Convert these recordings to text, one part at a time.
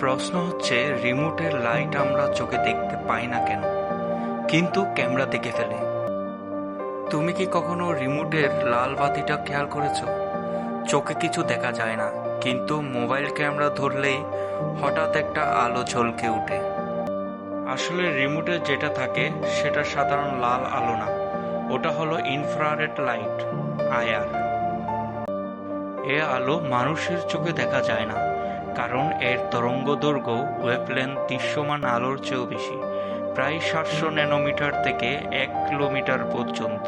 প্রশ্ন হচ্ছে রিমোটের লাইট আমরা চোখে দেখতে পাই না কেন? কিন্তু ক্যামেরা দেখে ফেলে। তুমি কি কখনো রিমোটের লাল বাতিটা খেয়াল করেছ? চোখে কিছু দেখা যায় না, কিন্তু মোবাইল ক্যামেরা ধরলেই হঠাৎ একটা আলো ঝলকে ওঠে। আসলে রিমোটে যেটা থাকে, সেটা সাধারণ লাল আলো না। ওটা হলো ইনফ্রারেড লাইট আয়ার এ আলো মানুষের চোখে দেখা যায় না কারণ এর তরঙ্গ দৈর্ঘ্য ওয়েভলেন্থ দৃশ্যমান আলোর চেয়েও বেশি, প্রায় সাতশো ন্যানোমিটার থেকে এক কিলোমিটার পর্যন্ত।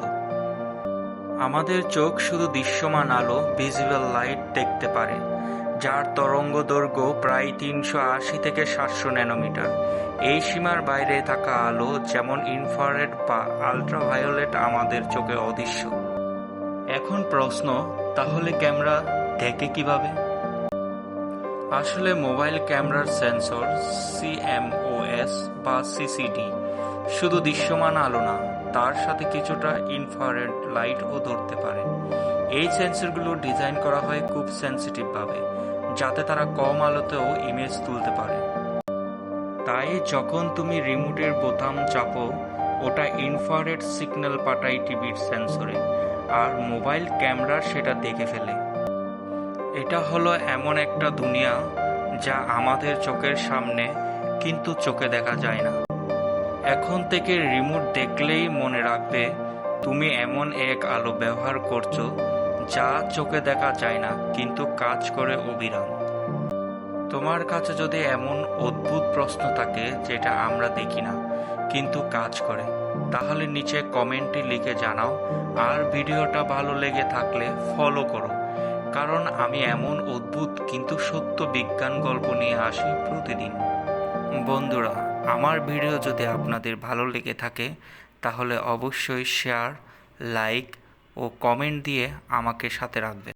আমাদের চোখ শুধু দৃশ্যমান আলো, ভিজিবল লাইট দেখতে পারে, যার তরঙ্গ দৈর্ঘ্য প্রায় তিনশো আশি থেকে সাতশো ন্যানোমিটার। এই সীমার বাইরে থাকা আলো যেমন ইনফ্রারেড বা আলট্রাভায়োলেট আমাদের চোখে অদৃশ্য। এখন প্রশ্ন, তাহলে ক্যামেরা দেখে কীভাবে? আসলে মোবাইল ক্যামেরার সেন্সর সিএমওএস বা সিসিডি শুধু দৃশ্যমান আলো না, তার সাথে কিছুটা ইনফ্রারেড লাইটও ধরতে পারে। এই সেন্সরগুলো ডিজাইন করা হয় খুব সেন্সিটিভভাবে যাতে তারা কম আলোতেও ইমেজ তুলতে পারে। তাই যখন তুমি রিমোটের বোতাম চাপো, ওটা ইনফ্রারেড সিগন্যাল পাঠায় টিভির সেন্সরে আর মোবাইল ক্যামেরা সেটা দেখে ফেলে। এটা হলো এমন একটা দুনিয়া যা আমাদের চোখের সামনে কিন্তু চোখে দেখা যায় না। এখন থেকে রিমোট দেখলেই মনে রাখবে তুমি এমন এক আলো ব্যবহার করছ যা চোখে দেখা যায় না, কিন্তু কাজ করে অবিরাম। তোমার কাছে যদি এমন অদ্ভুত প্রশ্ন থাকে যেটা আমরা দেখি না, কিন্তু কাজ করে, তাহলে নিচে কমেন্টে লিখে জানাও, আর ভিডিওটা ভালো লেগে থাকলে ফলো করো। কারণ আমি এমন অদ্ভুত কিন্তু সত্য বিজ্ঞান গল্প নিয়ে আসি প্রতিদিন। বন্ধুরা, আমার ভিডিও যদি আপনাদের ভালো লেগে থাকে, তাহলে অবশ্যই শেয়ার লাইক ও কমেন্ট দিয়ে আমাকে সাথে রাখবেন।